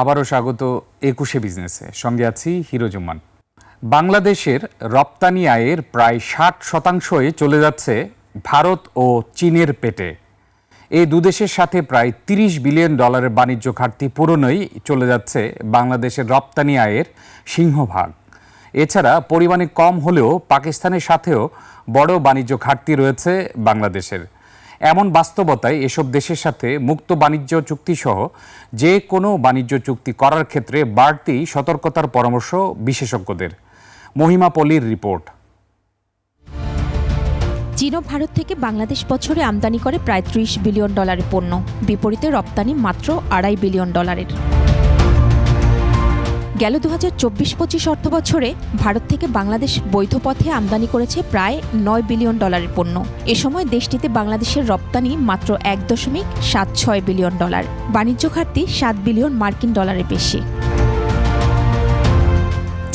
আবারও স্বাগত একুশে বিজনেসে। সঙ্গে আছি হিরোজুম্মান বাংলাদেশের রপ্তানি আয়ের প্রায় ষাট শতাংশই চলে যাচ্ছে ভারত ও চীনের পেটে। এই দুদেশের সাথে প্রায় তিরিশ বিলিয়ন ডলারের বাণিজ্য ঘাটতি পূরণই চলে যাচ্ছে বাংলাদেশের রপ্তানি আয়ের সিংহভাগ। এছাড়া পরিমাণে কম হলেও পাকিস্তানের সাথেও বড় বাণিজ্য ঘাটতি রয়েছে বাংলাদেশের। এমন বাস্তবতায় এসব দেশের সাথে মুক্ত বাণিজ্য চুক্তিসহ যে কোনো বাণিজ্য চুক্তি করার ক্ষেত্রে বাড়তি সতর্কতার পরামর্শ বিশেষজ্ঞদের। মহিমা পলির রিপোর্ট। চীন ভারত থেকে বাংলাদেশ বছরে আমদানি করে প্রায় ত্রিশ বিলিয়ন ডলারের পণ্য। বিপরীতে রপ্তানি মাত্র আড়াই বিলিয়ন ডলারের। গেল দু হাজার চব্বিশ পঁচিশ অর্থ বছরে ভারত থেকে বাংলাদেশ বৈধ পথে আমদানি করেছে প্রায় নয় বিলিয়ন ডলারের পণ্য। এ সময় দেশটিতে বাংলাদেশের রপ্তানি মাত্র এক দশমিক সাত ছয় বিলিয়ন ডলার। বাণিজ্য ঘাটতি সাত বিলিয়ন মার্কিন ডলারের বেশি।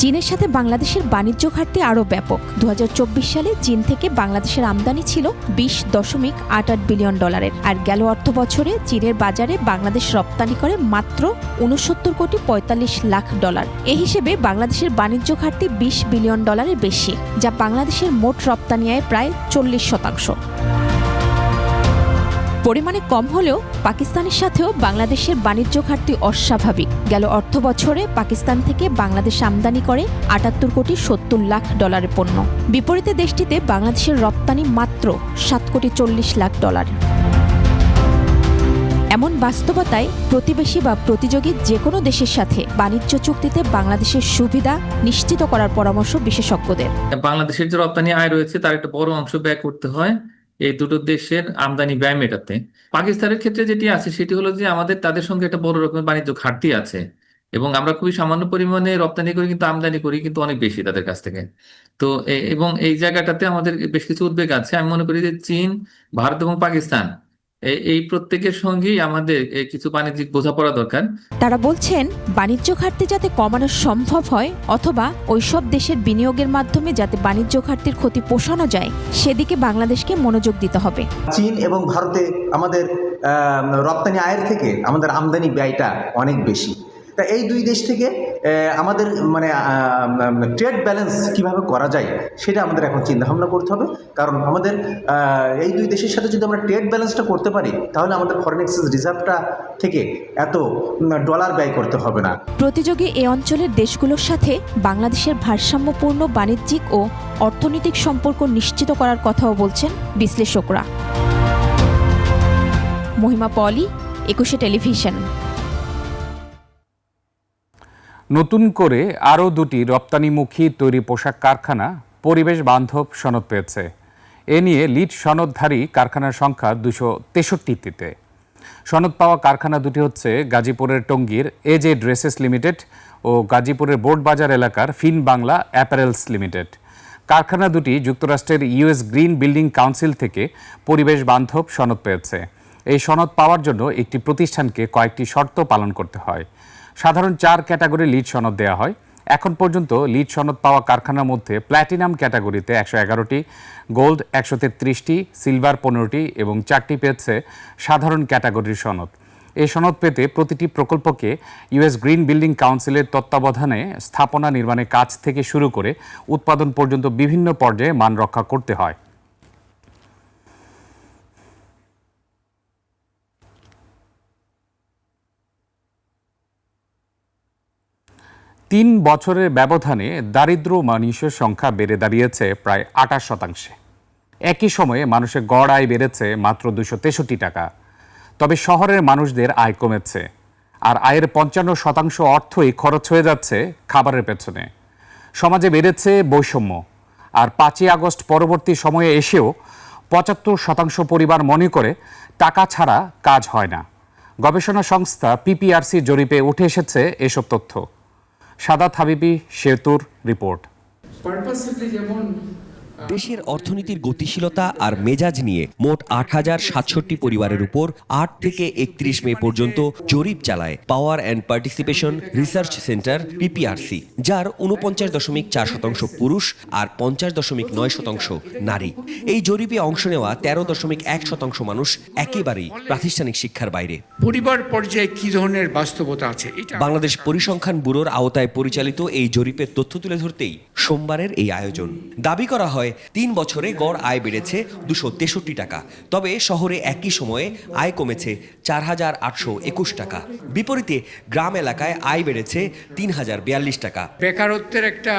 চীনের সাথে বাংলাদেশের বাণিজ্য ঘাটতি আরও ব্যাপক। দু হাজার চব্বিশ সালে চীন থেকে বাংলাদেশের আমদানি ছিল বিশ দশমিক আট আট বিলিয়ন ডলারের। আর গেল অর্থ বছরে চীনের বাজারে বাংলাদেশ রপ্তানি করে মাত্র উনসত্তর কোটি পঁয়তাল্লিশ লাখ ডলার। এ হিসেবে বাংলাদেশের বাণিজ্য ঘাটতি বিশ বিলিয়ন ডলারের বেশি, যা বাংলাদেশের মোট রপ্তানি আয় প্রায় চল্লিশ শতাংশ। পরিমাণে কম হলেও পাকিস্তানের সাথেও বাংলাদেশের বাণিজ্য ঘাটতি অস্বাভাবিক। গেল অর্থ বছরে পাকিস্তান থেকে বাংলাদেশ আমদানি করে আটাত্তর কোটি সত্তর লাখ ডলারের পণ্য। বিপরীতে দেশটিতে বাংলাদেশের রপ্তানি মাত্র সাত কোটি চল্লিশ লাখ ডলার। এমন বাস্তবতায় প্রতিবেশী বা প্রতিযোগী যে কোনো দেশের সাথে বাণিজ্য চুক্তিতে বাংলাদেশের সুবিধা নিশ্চিত করার পরামর্শ বিশেষজ্ঞদের। বাংলাদেশের যে রপ্তানি আয় রয়েছে, তার একটা বড় অংশ ব্যয় করতে হয়। এই দুটো দেশের আমদানি ব্যয় মেটাতে। পাকিস্তানের ক্ষেত্রে যেটি আছে, সেটি হলো যে আমাদের, তাদের সঙ্গে একটা বড় রকমের বাণিজ্য ঘাটতি আছে এবং আমরা খুবই সামান্য পরিমাণে রপ্তানি করি, কিন্তু আমদানি করি, কিন্তু অনেক বেশি তাদের কাছ থেকে। তো এবং এই জায়গাটাতে আমাদের বেশ কিছু উদ্বেগ আছে। আমি মনে করি যে চীন, ভারত এবং পাকিস্তান এই এই প্রত্যেকের সঙ্গেই আমাদের কিছু বাণিজ্যিক বোঝাপড়া দরকার। তারা বলছেন বাণিজ্য ঘাটতি যাতে কমানো সম্ভব হয় অথবা ওইসব দেশের বিনিয়োগের মাধ্যমে যাতে বাণিজ্য ঘাটতির ক্ষতি পোষানো যায় সেদিকে বাংলাদেশকে মনোযোগ দিতে হবে। চীন এবং ভারতে আমাদের আহ, রপ্তানি আয়ের থেকে আমাদের আমদানি ব্যয়টা অনেক বেশি। তা এই দুই দেশ থেকে আমাদের মানে ট্রেড ব্যালেন্স কীভাবে করা যায়, সেটা আমাদের এখন চিন্তা ভাবনা করতে হবে। কারণ আমাদের এই দুই দেশের সাথে যদি আমরা ট্রেড ব্যালেন্সটা করতে পারি, তাহলে আমাদের ফরেন এক্সচেঞ্জ রিজার্ভটা থেকে এত ডলার ব্যয় করতে হবে না। প্রতিযোগী এ অঞ্চলের দেশগুলোর সাথে বাংলাদেশের ভারসাম্যপূর্ণ বাণিজ্যিক ও অর্থনৈতিক সম্পর্ক নিশ্চিত করার কথাও বলছেন বিশ্লেষকরা। মহিমা পলি, একুশে টেলিভিশন। নতুন করে আরও দুটি রপ্তানিমুখী তৈরি পোশাক কারখানা পরিবেশ বান্ধব সনদ পেয়েছে। এ নিয়ে লিড সনদধারী কারখানার সংখ্যা দুশো তেষট্টিতে সনদ পাওয়া কারখানা দুটি হচ্ছে গাজীপুরের টঙ্গীর এজে ড্রেসেস লিমিটেড ও গাজীপুরের বোর্ডবাজার এলাকার ফিন বাংলা অ্যাপারেলস লিমিটেড। কারখানা দুটি যুক্তরাষ্ট্রের ইউএস গ্রিন বিল্ডিং কাউন্সিল থেকে পরিবেশ বান্ধব সনদ পেয়েছে। এই সনদ পাওয়ার জন্য একটি প্রতিষ্ঠানকে কয়েকটি শর্ত পালন করতে হয়। সাধারণ চার ক্যাটাগরি লিড সনদ দেওয়া হয়। এখন পর্যন্ত লিড সনদ পাওয়া কারখানার মধ্যে প্ল্যাটিনাম ক্যাটাগরিতে একশো এগারোটি, গোল্ড একশো তেত্রিশটি, সিলভার পনেরোটি এবং চারটি পেয়েছে সাধারণ ক্যাটাগরির সনদ। এই সনদ পেতে প্রতিটি প্রকল্পকে ইউএস গ্রিন বিল্ডিং কাউন্সিলের তত্ত্বাবধানে স্থাপনা নির্মাণের কাজ থেকে শুরু করে উৎপাদন পর্যন্ত বিভিন্ন পর্যায়ে মান রক্ষা করতে হয়। তিন বছরের ব্যবধানে দারিদ্র মানুষের সংখ্যা বেড়ে দাঁড়িয়েছে প্রায় আঠাশ শতাংশে। একই সময়ে মানুষের গড় আয় বেড়েছে মাত্র দুশো তেষট্টি টাকা। তবে শহরের মানুষদের আয় কমেছে, আর আয়ের পঞ্চান্ন শতাংশ অর্থই খরচ হয়ে যাচ্ছে খাবারের পেছনে। সমাজে বেড়েছে বৈষম্য, আর পাঁচই আগস্ট পরবর্তী সময়ে এসেও পঁচাত্তর শতাংশ পরিবার মনে করে টাকা ছাড়া কাজ হয় না। গবেষণা সংস্থা পিপিআরসি জরিপে উঠে এসেছে এসব তথ্য। সাদাত হাবিবি সেতুর রিপোর্ট। পারপাসিভলি যেমন দেশের অর্থনীতির গতিশীলতা আর মেজাজ নিয়ে মোট আট হাজার সাতষট্টি পরিবারের উপর আট থেকে একত্রিশ মে পর্যন্ত জরিপ চালায় power and participation research centre PPRC যার উনপঞ্চাশ দশমিক চার শতাংশ পুরুষ আর পঞ্চাশ দশমিক নয় শতাংশ নারী। এই জরিপে অংশ নেওয়া তেরো দশমিক এক শতাংশ মানুষ একেবারেই প্রাতিষ্ঠানিক শিক্ষার বাইরে। পরিবার পর্যায়ে কি ধরনের বাস্তবতা আছে? বাংলাদেশ পরিসংখ্যান ব্যুরোর আওতায় পরিচালিত এই জরিপের তথ্য তুলে ধরতেই সোমবারের এই আয়োজন। দাবি করা হয় তিন বছরে গড় আয় বেড়েছে দুশো তেষট্টি টাকা। তবে শহরে একই সময়ে আয় কমেছে চার হাজার আটশো একুশ টাকা। বিপরীতে গ্রাম এলাকায় আয় বেড়েছে তিন হাজার বিয়াল্লিশ টাকা। বেকারত্বের একটা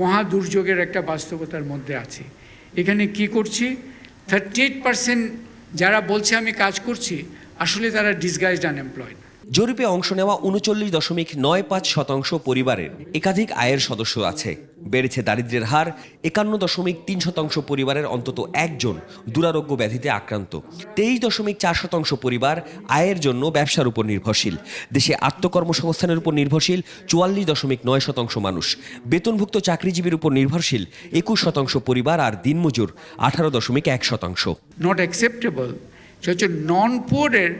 মহা দুর্যোগের একটা বাস্তবতার মধ্যে আছে। এখানে কি করছি? থার্টি এইট পার্সেন্ট যারা বলছে আমি কাজ করছি আসলে তারা ডিসগাইজড আনএমপ্লয়েড জরিপে অংশ নেওয়া উনচল্লিশ দশমিক নয় পাঁচ শতাংশ পরিবারের একাধিক আয়ের সদস্য আছে। বেড়েছে দারিদ্র্যের হার। একান্ন দশমিক তিন শতাংশ পরিবারের অন্তত একজন দুরারোগ্য ব্যাধিতে আক্রান্ত। তেইশ দশমিক চার শতাংশ পরিবার আয়ের জন্য ব্যবসার উপর নির্ভরশীল। দেশে আত্মকর্মসংস্থানের উপর নির্ভরশীল চুয়াল্লিশ দশমিক নয় শতাংশ মানুষ। বেতনভুক্ত চাকরিজীবীর উপর নির্ভরশীল একুশ শতাংশ পরিবার আর দিনমজুর আঠারো দশমিক এক শতাংশ। নট অ্যাকসেপ্টেবল হচ্ছে নন পোরের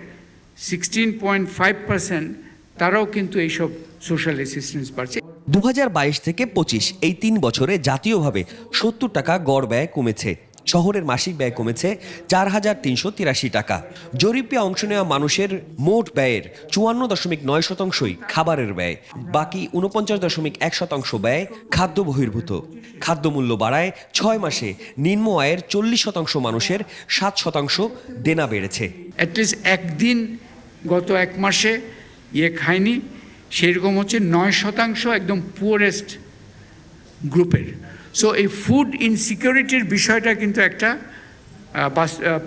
সিক্সটিন পয়েন্ট ফাইভ পার্সেন্ট তারাও কিন্তু এইসব সোশ্যাল অ্যাসিস্ট্যান্স পাচ্ছে। দু হাজার বাইশ থেকে পঁচিশ, এই তিন বছরে জাতীয়ভাবে সত্তর টাকা গড় ব্যয় কমেছে। শহরের মাসিক ব্যয় কমেছে চার হাজার তিনশো তিরাশি টাকা। জরিপে অংশ নেওয়া মানুষের মোট ব্যয়ের চুয়ান্ন দশমিক নয় শতাংশই খাবারের ব্যয়, বাকি উনপঞ্চাশ দশমিক এক শতাংশ ব্যয় খাদ্য বহির্ভূত। খাদ্যমূল্য বাড়ায় ছয় মাসে নিম্ন আয়ের চল্লিশ শতাংশ মানুষের সাত শতাংশ দেনা বেড়েছে। অ্যাটলিস্ট একদিন গত এক মাসে ইয়ে খায়নি সেরকম হচ্ছে নয় শতাংশ একদম পুয়ারেস্ট গ্রুপের সো এই ফুড ইনসিকিউরিটির বিষয়টা কিন্তু একটা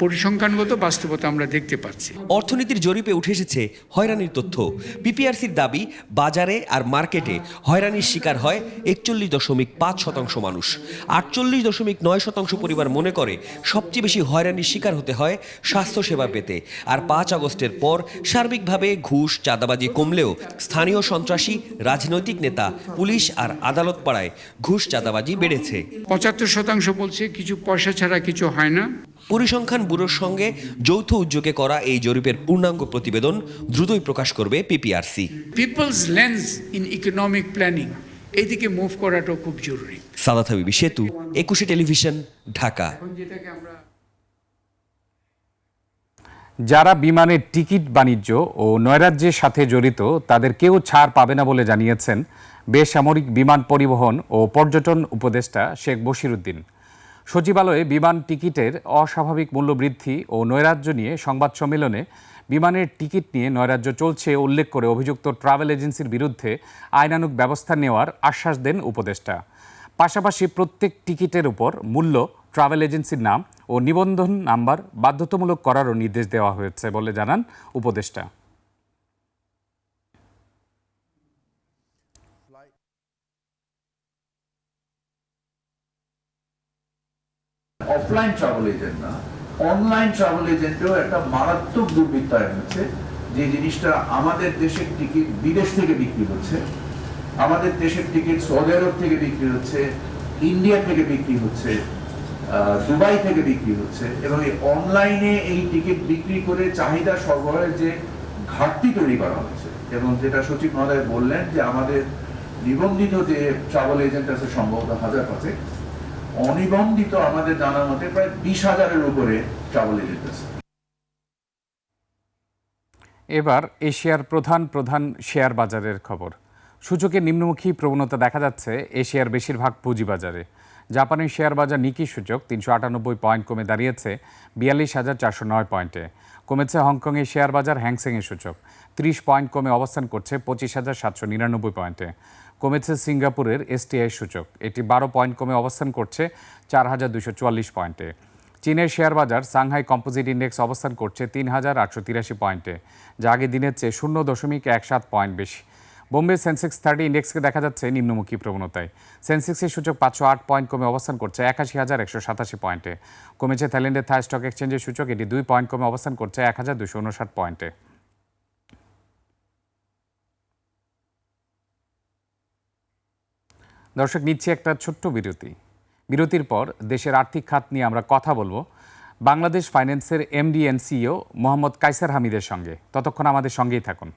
পরিসংখ্যানগত বাস্তবতা আমরা দেখতে পাচ্ছি। অর্থনীতির জরিপে উঠে এসেছে হয়রানির তথ্য। পিপিআরসির দাবি বাজারে আর মার্কেটে হয়রানির শিকার হয় একচল্লিশ দশমিক পাঁচ শতাংশ মানুষ। আটচল্লিশ দশমিক নয় শতাংশ পরিবার মনে করে সবচেয়ে বেশি হয়রানির শিকার হতে হয় স্বাস্থ্যসেবা পেতে। আর পাঁচ আগস্টের পর সার্বিকভাবে ঘুষ চাঁদাবাজি কমলেও স্থানীয় সন্ত্রাসী রাজনৈতিক নেতা পুলিশ আর আদালত পাড়ায় ঘুষ চাঁদাবাজি বেড়েছে। পঁচাত্তর শতাংশ বলছে কিছু পয়সা ছাড়া কিছু হয় না। পরিসংখ্যান ব্যুরোর সঙ্গে যৌথ উদ্যোগে করা এই জরিপের পূর্ণাঙ্গ প্রতিবেদন দ্রুতই প্রকাশ করবে PPRC. People's lens in economic planning এইদিকে মুভ করাটাও খুব জরুরি। সাদাত হাবিবি সেতু একুশে টেলিভিশন ঢাকা। যারা বিমানের টিকিট বাণিজ্য ও নৈরাজ্যের সাথে জড়িত তাদের কেউ ছাড় পাবে না বলে জানিয়েছেন বেসামরিক বিমান পরিবহন ও পর্যটন উপদেষ্টা শেখ বশিরুদ্দিন। সচিবালয়ে বিমান টিকিটের অস্বাভাবিক মূল্য বৃদ্ধি ও নৈরাজ্য নিয়ে সংবাদ সম্মেলনে বিমানের টিকিট নিয়ে নৈরাজ্য চলছে উল্লেখ করে অভিযুক্ত ট্রাভেল এজেন্সির বিরুদ্ধে আইনানুগ ব্যবস্থা নেওয়ার আশ্বাস দেন উপদেষ্টা। পাশাপাশি প্রত্যেক টিকিটের উপর মূল্য, ট্রাভেল এজেন্সির নাম ও নিবন্ধন নাম্বার বাধ্যতামূলক করারও নির্দেশ দেওয়া হয়েছে বলে জানান উপদেষ্টা। অফলাইন ট্রাভেল এজেন্ট না অনলাইন ট্রাভেল এজেন্টেও একটা মারাত্মক দুর্বৃত্তায়ন হচ্ছে যে জিনিসটা আমাদের দেশের টিকিট বিদেশ থেকে বিক্রি হচ্ছে, আমাদের দেশের টিকিট সৌদি আরব থেকে বিক্রি হচ্ছে ইন্ডিয়া থেকে বিক্রি হচ্ছে দুবাই থেকে বিক্রি হচ্ছে, এবং এই অনলাইনে এই টিকিট বিক্রি করে চাহিদা সরবরাহের যে ঘাটতি তৈরি করা হচ্ছে, এবং যেটা সচিব মহোদয় বললেন যে আমাদের নিবন্ধিত যে ট্রাভেল এজেন্ট আছে, সম্ভবত হাজার পাঁচেক অনিবন্ধিত আমাদের জানা মতে প্রায় বিশ হাজারের উপরে ট্রাভেল এজেন্ট এবার এশিয়ার প্রধান প্রধান শেয়ার বাজারের খবর। সূচকের নিম্নমুখী প্রবণতা দেখা যাচ্ছে এশিয়ার বেশিরভাগ পুঁজিবাজারে। জাপানের শেয়ার বাজার নিকি সূচক তিনশো আটানব্বই পয়েন্ট কমে দাঁড়িয়েছে, বিয়াল্লিশ হাজার চারশো নয় পয়েন্টে। কমেছে হংকংয়ের শেয়ার বাজার হ্যাংসেংয়ের সূচক। ত্রিশ পয়েন্ট কমে অবস্থান করছে পঁচিশ হাজার সাতশো নিরানব্বই পয়েন্টে। কমেছে সিঙ্গাপুরের এসটিআই সূচক। এটি বারো পয়েন্ট কমে অবস্থান করছে চার হাজার দুশো চুয়াল্লিশ পয়েন্টে। চীনের শেয়ার বাজার সাংহাই কম্পোজিট ইন্ডেক্স অবস্থান করছে তিন হাজার আটশো তিরাশি পয়েন্টে। যা আগে দিনের চেয়ে শূন্য দশমিক এক সাত পয়েন্ট বেশি। বোম্বে সেন্সেক্স থার্টি ইন্ডেক্সকে দেখা যাচ্ছে নিম্নমুখী প্রবণতায়। সেন্সেক্সের সূচক পাঁচশো আট পয়েন্ট কমে অবস্থান করছে একাশি হাজার একশো সাতাশি পয়েন্টে। কমেছে থাইল্যান্ডের থাই স্টক এক্সচেঞ্জের সূচক, এটি দুই পয়েন্ট কমে অবস্থান করছে এক হাজার দুশো উনষাট পয়েন্টে। দর্শক, নিচ্ছে একটা ছোট্ট বিরতি। বিরতির পর দেশের আর্থিক খাত নিয়ে আমরা কথা বলব। বাংলাদেশ ফাইন্যান্সের MD and CEO Mohammad Kaiser হামিদের সঙ্গে। ততক্ষণ আমাদের সঙ্গেই থাকুন।